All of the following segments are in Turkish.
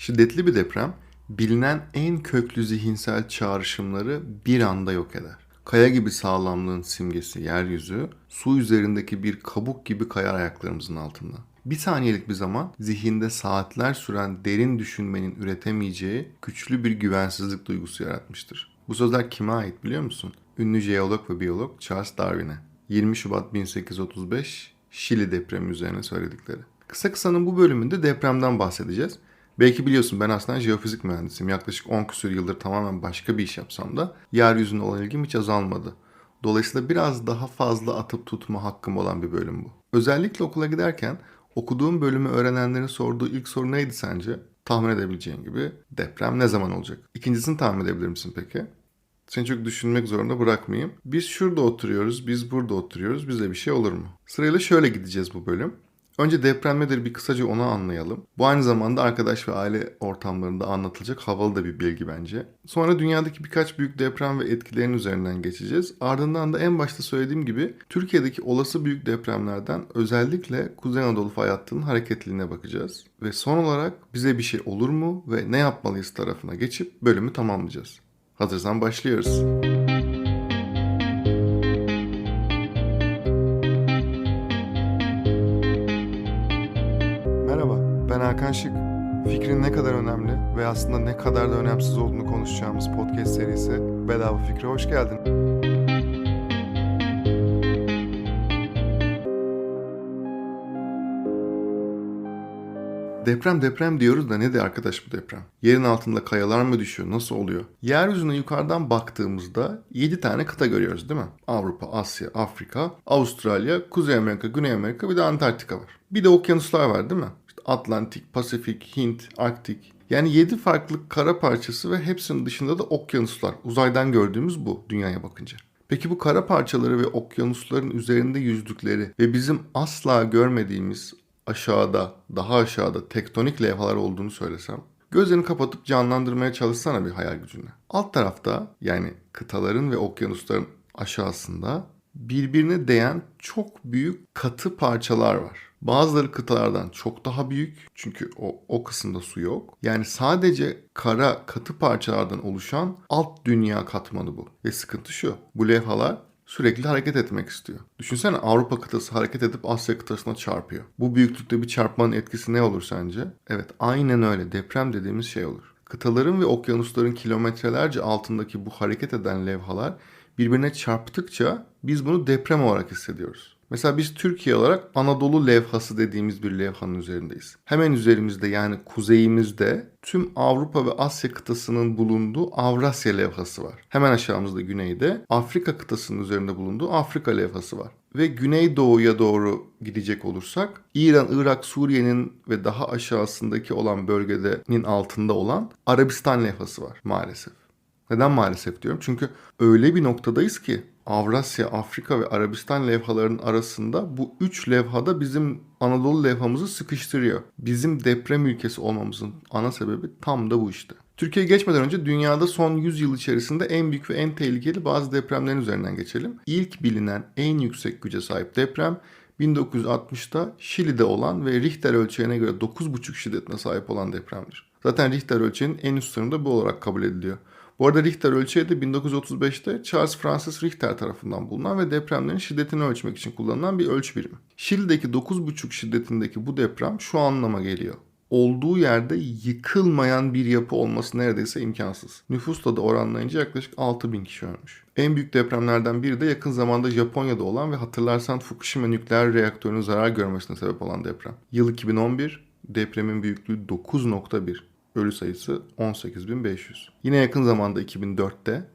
Şiddetli bir deprem bilinen en köklü zihinsel çağrışımları bir anda yok eder. Kaya gibi sağlamlığın simgesi yeryüzü, su üzerindeki bir kabuk gibi kayar ayaklarımızın altında. Bir saniyelik bir zaman zihinde saatler süren derin düşünmenin üretemeyeceği güçlü bir güvensizlik duygusu yaratmıştır. Bu sözler kime ait biliyor musun? Ünlü jeolog ve biyolog Charles Darwin'e. 20 Şubat 1835 Şili depremi üzerine söyledikleri. Kısa kısanın bu bölümünde depremden bahsedeceğiz. Belki biliyorsun ben aslında jeofizik mühendisiyim. Yaklaşık 10 küsur yıldır tamamen başka bir iş yapsam da yeryüzüne olan ilgim hiç azalmadı. Dolayısıyla biraz daha fazla atıp tutma hakkım olan bir bölüm bu. Özellikle okula giderken okuduğum bölümü öğrenenlerin sorduğu ilk soru neydi sence? Tahmin edebileceğin gibi deprem ne zaman olacak? İkincisini tahmin edebilir misin peki? Seni çok düşünmek zorunda bırakmayayım. Biz şurada oturuyoruz, biz burada oturuyoruz. Bize bir şey olur mu? Sırayla şöyle gideceğiz bu bölüm. Önce deprem nedir bir kısaca onu anlayalım. Bu aynı zamanda arkadaş ve aile ortamlarında anlatılacak havalı da bir bilgi bence. Sonra dünyadaki birkaç büyük deprem ve etkilerin üzerinden geçeceğiz. Ardından da en başta söylediğim gibi Türkiye'deki olası büyük depremlerden özellikle Kuzey Anadolu fay hattının hareketliliğine bakacağız. Ve son olarak bize bir şey olur mu ve ne yapmalıyız tarafına geçip bölümü tamamlayacağız. Hazırsan başlıyoruz. Merhaba, ben Hakan Şık. Fikrin ne kadar önemli ve aslında ne kadar da önemsiz olduğunu konuşacağımız podcast serisi Bedava Fikre hoş geldin. Deprem deprem diyoruz da nedir arkadaş bu deprem? Yerin altında kayalar mı düşüyor? Nasıl oluyor? Yeryüzüne yukarıdan baktığımızda 7 tane kıta görüyoruz değil mi? Avrupa, Asya, Afrika, Avustralya, Kuzey Amerika, Güney Amerika bir de Antarktika var. Bir de okyanuslar var değil mi? Atlantik, Pasifik, Hint, Arktik. Yani 7 farklı kara parçası ve hepsinin dışında da okyanuslar. Uzaydan gördüğümüz bu dünyaya bakınca. Peki bu kara parçaları ve okyanusların üzerinde yüzdükleri ve bizim asla görmediğimiz aşağıda, daha aşağıda tektonik levhalar olduğunu söylesem, gözlerini kapatıp canlandırmaya çalışsana bir hayal gücünle. Alt tarafta yani kıtaların ve okyanusların aşağısında birbirine değen çok büyük katı parçalar var. Bazıları kıtalardan çok daha büyük çünkü o, o kısımda su yok. Yani sadece kara katı parçalardan oluşan alt dünya katmanı bu. Ve sıkıntı şu. Bu levhalar sürekli hareket etmek istiyor. Düşünsene Avrupa kıtası hareket edip Asya kıtasına çarpıyor. Bu büyüklükte bir çarpmanın etkisi ne olur sence? Evet aynen öyle deprem dediğimiz şey olur. Kıtaların ve okyanusların kilometrelerce altındaki bu hareket eden levhalar birbirine çarptıkça biz bunu deprem olarak hissediyoruz. Mesela biz Türkiye olarak Anadolu levhası dediğimiz bir levhanın üzerindeyiz. Hemen üzerimizde yani kuzeyimizde tüm Avrupa ve Asya kıtasının bulunduğu Avrasya levhası var. Hemen aşağımızda güneyde Afrika kıtasının üzerinde bulunduğu Afrika levhası var. Ve güneydoğuya doğru gidecek olursak İran, Irak, Suriye'nin ve daha aşağısındaki olan bölgenin altında olan Arabistan levhası var maalesef. Neden maalesef diyorum? Çünkü öyle bir noktadayız ki Avrasya, Afrika ve Arabistan levhalarının arasında bu üç levhada bizim Anadolu levhamızı sıkıştırıyor. Bizim deprem ülkesi olmamızın ana sebebi tam da bu işte. Türkiye geçmeden önce dünyada son 100 yıl içerisinde en büyük ve en tehlikeli bazı depremlerin üzerinden geçelim. İlk bilinen en yüksek güce sahip deprem 1960'ta Şili'de olan ve Richter ölçeğine göre 9,5 şiddetine sahip olan depremdir. Zaten Richter ölçeğinin en üst sınırı bu olarak kabul ediliyor. Bu arada Richter ölçeği de 1935'te Charles Francis Richter tarafından bulunan ve depremlerin şiddetini ölçmek için kullanılan bir ölçü birimi. Şili'deki 9,5 şiddetindeki bu deprem şu anlama geliyor. Olduğu yerde yıkılmayan bir yapı olması neredeyse imkansız. Nüfusla da oranlayınca yaklaşık 6000 kişi ölmüş. En büyük depremlerden biri de yakın zamanda Japonya'da olan ve hatırlarsan Fukushima nükleer reaktörünün zarar görmesine sebep olan deprem. Yıl 2011, depremin büyüklüğü 9.1 ölü sayısı 18.500. Yine yakın zamanda 2004'te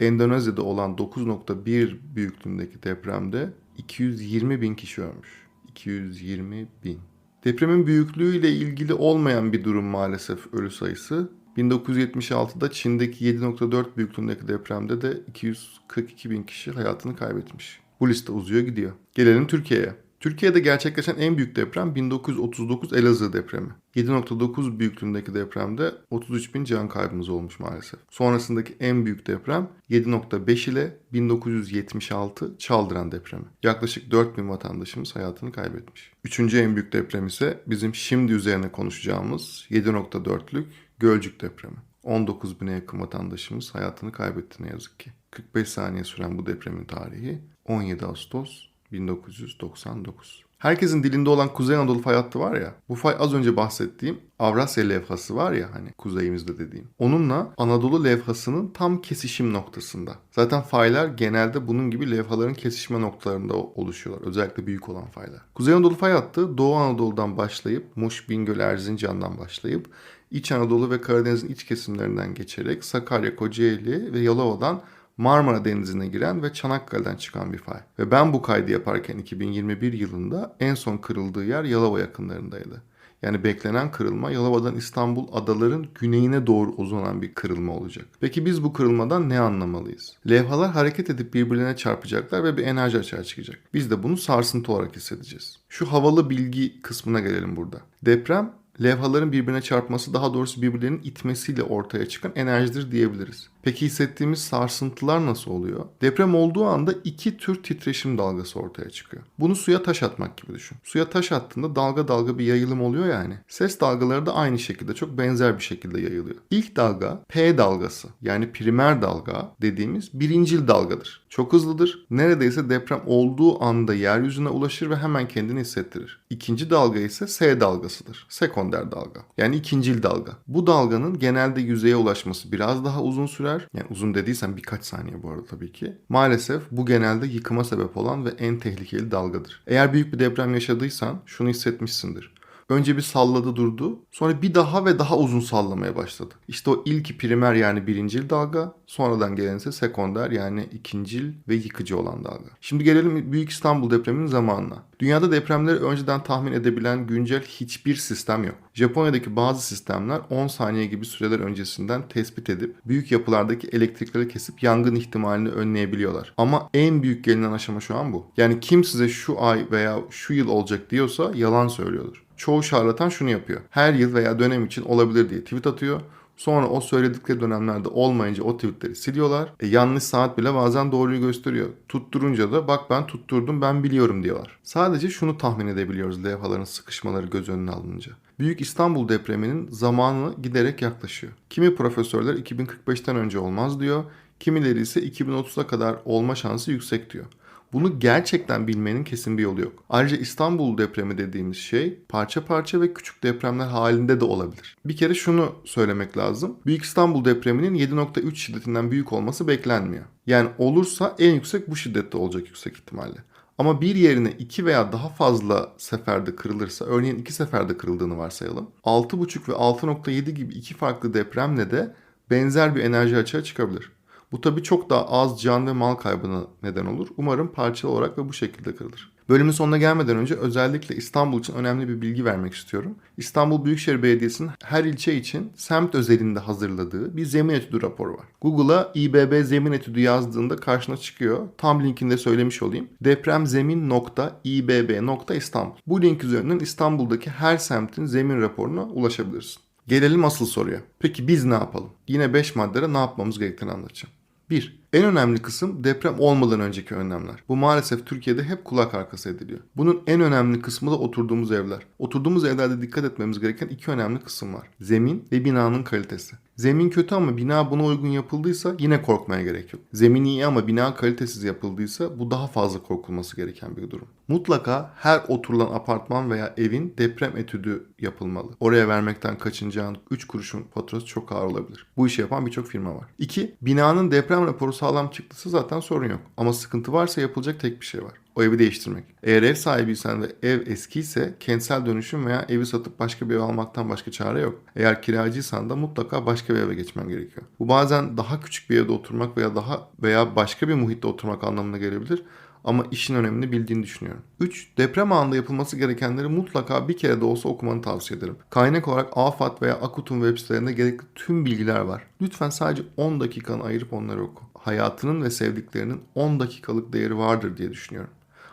Endonezya'da olan 9.1 büyüklüğündeki depremde 220 bin kişi ölmüş. 220 bin. Depremin büyüklüğüyle ilgili olmayan bir durum maalesef ölü sayısı. 1976'da Çin'deki 7.4 büyüklüğündeki depremde de 242 bin kişi hayatını kaybetmiş. Bu liste uzuyor gidiyor. Gelelim Türkiye'ye. Türkiye'de gerçekleşen en büyük deprem 1939 Elazığ depremi. 7.9 büyüklüğündeki depremde 33 bin can kaybımız olmuş maalesef. Sonrasındaki en büyük deprem 7.5 ile 1976 Çaldıran depremi. Yaklaşık 4 bin vatandaşımız hayatını kaybetmiş. Üçüncü en büyük deprem ise bizim şimdi üzerine konuşacağımız 7.4'lük Gölcük depremi. 19 bine yakın vatandaşımız hayatını kaybetti ne yazık ki. 45 saniye süren bu depremin tarihi 17 Ağustos 1999. Herkesin dilinde olan Kuzey Anadolu fay hattı var ya, bu fay az önce bahsettiğim Avrasya levhası var ya hani kuzeyimizde dediğim. Onunla Anadolu levhasının tam kesişim noktasında. Zaten faylar genelde bunun gibi levhaların kesişme noktalarında oluşuyorlar. Özellikle büyük olan faylar. Kuzey Anadolu fay hattı Doğu Anadolu'dan başlayıp Muş, Bingöl, Erzincan'dan başlayıp İç Anadolu ve Karadeniz'in iç kesimlerinden geçerek Sakarya, Kocaeli ve Yalova'dan Marmara Denizi'ne giren ve Çanakkale'den çıkan bir fay. Ve ben bu kaydı yaparken 2021 yılında en son kırıldığı yer Yalova yakınlarındaydı. Yani beklenen kırılma Yalova'dan İstanbul adaların güneyine doğru uzanan bir kırılma olacak. Peki biz bu kırılmadan ne anlamalıyız? Levhalar hareket edip birbirine çarpacaklar ve bir enerji açığa çıkacak. Biz de bunu sarsıntı olarak hissedeceğiz. Şu havalı bilgi kısmına gelelim burada. Deprem levhaların birbirine çarpması daha doğrusu birbirlerinin itmesiyle ortaya çıkan enerjidir diyebiliriz. Peki hissettiğimiz sarsıntılar nasıl oluyor? Deprem olduğu anda iki tür titreşim dalgası ortaya çıkıyor. Bunu suya taş atmak gibi düşün. Suya taş attığında dalga dalga bir yayılım oluyor yani. Ses dalgaları da aynı şekilde çok benzer bir şekilde yayılıyor. İlk dalga P dalgası yani primer dalga dediğimiz birincil dalgadır. Çok hızlıdır. Neredeyse deprem olduğu anda yeryüzüne ulaşır ve hemen kendini hissettirir. İkinci dalga ise S dalgasıdır. Sekonder dalga. Yani ikincil dalga. Bu dalganın genelde yüzeye ulaşması biraz daha uzun sürer. Yani uzun dediysem birkaç saniye bu arada tabii ki. Maalesef bu genelde yıkıma sebep olan ve en tehlikeli dalgadır. Eğer büyük bir deprem yaşadıysan şunu hissetmişsindir. Önce bir salladı durdu. Sonra bir daha ve daha uzun sallamaya başladı. İşte o ilk primer yani birincil dalga. Sonradan gelen ise sekonder yani ikincil ve yıkıcı olan dalga. Şimdi gelelim Büyük İstanbul depreminin zamanına. Dünyada depremleri önceden tahmin edebilen güncel hiçbir sistem yok. Japonya'daki bazı sistemler 10 saniye gibi süreler öncesinden tespit edip büyük yapılardaki elektrikleri kesip yangın ihtimalini önleyebiliyorlar. Ama en büyük gelinen aşama şu an bu. Yani kim size şu ay veya şu yıl olacak diyorsa yalan söylüyordur çoğu şarlatan şunu yapıyor. Her yıl veya dönem için olabilir diye tweet atıyor. Sonra o söyledikleri dönemlerde olmayınca o tweetleri siliyorlar. E, yanlış saat bile bazen doğruyu gösteriyor. Tutturunca da bak ben tutturdum ben biliyorum diyorlar. Sadece şunu tahmin edebiliyoruz levhaların sıkışmaları göz önüne alınınca. Büyük İstanbul depreminin zamanı giderek yaklaşıyor. Kimi profesörler 2045'ten önce olmaz diyor. Kimileri ise 2030'a kadar olma şansı yüksek diyor. Bunu gerçekten bilmenin kesin bir yolu yok. Ayrıca İstanbul depremi dediğimiz şey parça parça ve küçük depremler halinde de olabilir. Bir kere şunu söylemek lazım. Büyük İstanbul depreminin 7.3 şiddetinden büyük olması beklenmiyor. Yani olursa en yüksek bu şiddette olacak yüksek ihtimalle. Ama bir yerine iki veya daha fazla seferde kırılırsa, örneğin iki seferde kırıldığını varsayalım. 6.5 ve 6.7 gibi iki farklı depremle de benzer bir enerji açığa çıkabilir. Bu tabii çok daha az can ve mal kaybına neden olur. Umarım parçalı olarak ve bu şekilde kırılır. Bölümün sonuna gelmeden önce özellikle İstanbul için önemli bir bilgi vermek istiyorum. İstanbul Büyükşehir Belediyesi'nin her ilçe için semt özelinde hazırladığı bir zemin etüdü raporu var. Google'a İBB zemin etüdü yazdığında karşına çıkıyor. Tam linkinde söylemiş olayım. depremzemin.ibb.istanbul. Bu link üzerinden İstanbul'daki her semtin zemin raporuna ulaşabilirsin. Gelelim asıl soruya. Peki biz ne yapalım? Yine 5 maddede ne yapmamız gerektiğini anlatacağım. 1. En önemli kısım deprem olmadan önceki önlemler. Bu maalesef Türkiye'de hep kulak arkası ediliyor. Bunun en önemli kısmı da oturduğumuz evler. Oturduğumuz evlerde dikkat etmemiz gereken iki önemli kısım var. Zemin ve binanın kalitesi. Zemin kötü ama bina buna uygun yapıldıysa yine korkmaya gerek yok. Zemin iyi ama bina kalitesiz yapıldıysa bu daha fazla korkulması gereken bir durum. Mutlaka her oturulan apartman veya evin deprem etüdü yapılmalı. Oraya vermekten kaçınacağın 3 kuruşun faturası çok ağır olabilir. Bu işi yapan birçok firma var. 2. Binanın deprem raporu sağlam çıktısı zaten sorun yok. Ama sıkıntı varsa yapılacak tek bir şey var. O evi değiştirmek. Eğer ev sahibiysen ve ev eskiyse kentsel dönüşüm veya evi satıp başka bir ev almaktan başka çare yok. Eğer kiracıysan da mutlaka başka bir eve geçmen gerekiyor. Bu bazen daha küçük bir evde oturmak veya daha veya başka bir muhitte oturmak anlamına gelebilir ama işin önemini bildiğini düşünüyorum. 3. Deprem anında yapılması gerekenleri mutlaka bir kere de olsa okumanı tavsiye ederim. Kaynak olarak AFAD veya AKUT'un web sitelerinde gerekli tüm bilgiler var. Lütfen sadece 10 dakikanı ayırıp onları oku. Hayatının ve sevdiklerinin 10 dakikalık değeri vardır diye düşünüyorum.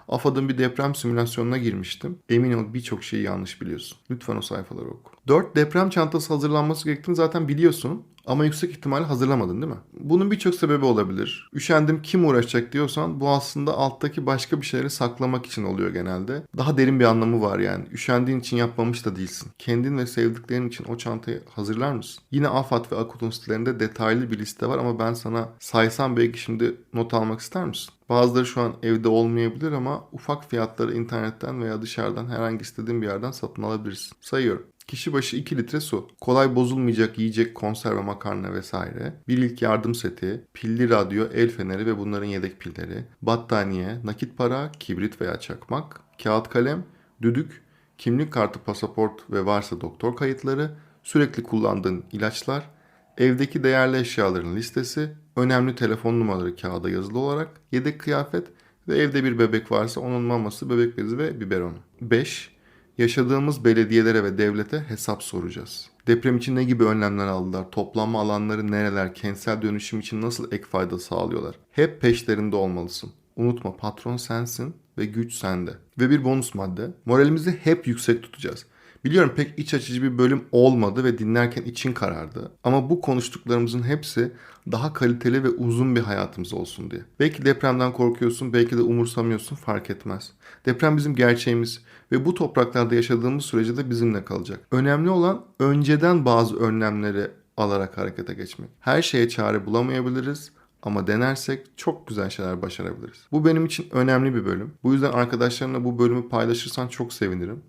AFAD'ın bir deprem simülasyonuna girmiştim. Emin ol birçok şeyi yanlış biliyorsun. Lütfen o sayfaları oku. 4. Deprem çantası hazırlanması gerektiğini zaten biliyorsun. Ama yüksek ihtimalle hazırlamadın değil mi? Bunun birçok sebebi olabilir. Üşendim kim uğraşacak diyorsan bu aslında alttaki başka bir şeyleri saklamak için oluyor genelde. Daha derin bir anlamı var yani. Üşendiğin için yapmamış da değilsin. Kendin ve sevdiklerin için o çantayı hazırlar mısın? Yine AFAD ve Akut'un sitelerinde detaylı bir liste var ama ben sana saysam belki şimdi not almak ister misin? Bazıları şu an evde olmayabilir ama ufak fiyatları internetten veya dışarıdan herhangi istediğin bir yerden satın alabilirsin. Sayıyorum. Kişi başı 2 litre su, kolay bozulmayacak yiyecek, konserve, makarna vesaire, bir ilk yardım seti, pilli radyo, el feneri ve bunların yedek pilleri, battaniye, nakit para, kibrit veya çakmak, kağıt kalem, düdük, kimlik kartı, pasaport ve varsa doktor kayıtları, sürekli kullandığın ilaçlar, evdeki değerli eşyaların listesi, önemli telefon numaraları kağıda yazılı olarak, yedek kıyafet ve evde bir bebek varsa onun maması, bebek bezi ve biberonu. 5. Yaşadığımız belediyelere ve devlete hesap soracağız. Deprem için ne gibi önlemler aldılar? Toplanma alanları nereler? Kentsel dönüşüm için nasıl ek fayda sağlıyorlar? Hep peşlerinde olmalısın. Unutma patron sensin ve güç sende. Ve bir bonus madde. Moralimizi hep yüksek tutacağız. Biliyorum pek iç açıcı bir bölüm olmadı ve dinlerken için karardı. Ama bu konuştuklarımızın hepsi daha kaliteli ve uzun bir hayatımız olsun diye. Belki depremden korkuyorsun, belki de umursamıyorsun fark etmez. Deprem bizim gerçeğimiz ve bu topraklarda yaşadığımız sürece de bizimle kalacak. Önemli olan önceden bazı önlemleri alarak harekete geçmek. Her şeye çare bulamayabiliriz ama denersek çok güzel şeyler başarabiliriz. Bu benim için önemli bir bölüm. Bu yüzden arkadaşlarına bu bölümü paylaşırsan çok sevinirim.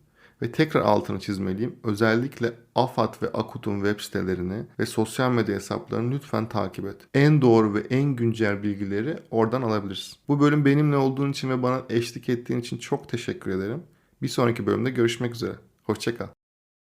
Ve tekrar altını çizmeliyim. Özellikle AFAD ve AKUT'un web sitelerini ve sosyal medya hesaplarını lütfen takip et. En doğru ve en güncel bilgileri oradan alabilirsin. Bu bölüm benimle olduğun için ve bana eşlik ettiğin için çok teşekkür ederim. Bir sonraki bölümde görüşmek üzere. Hoşçakal.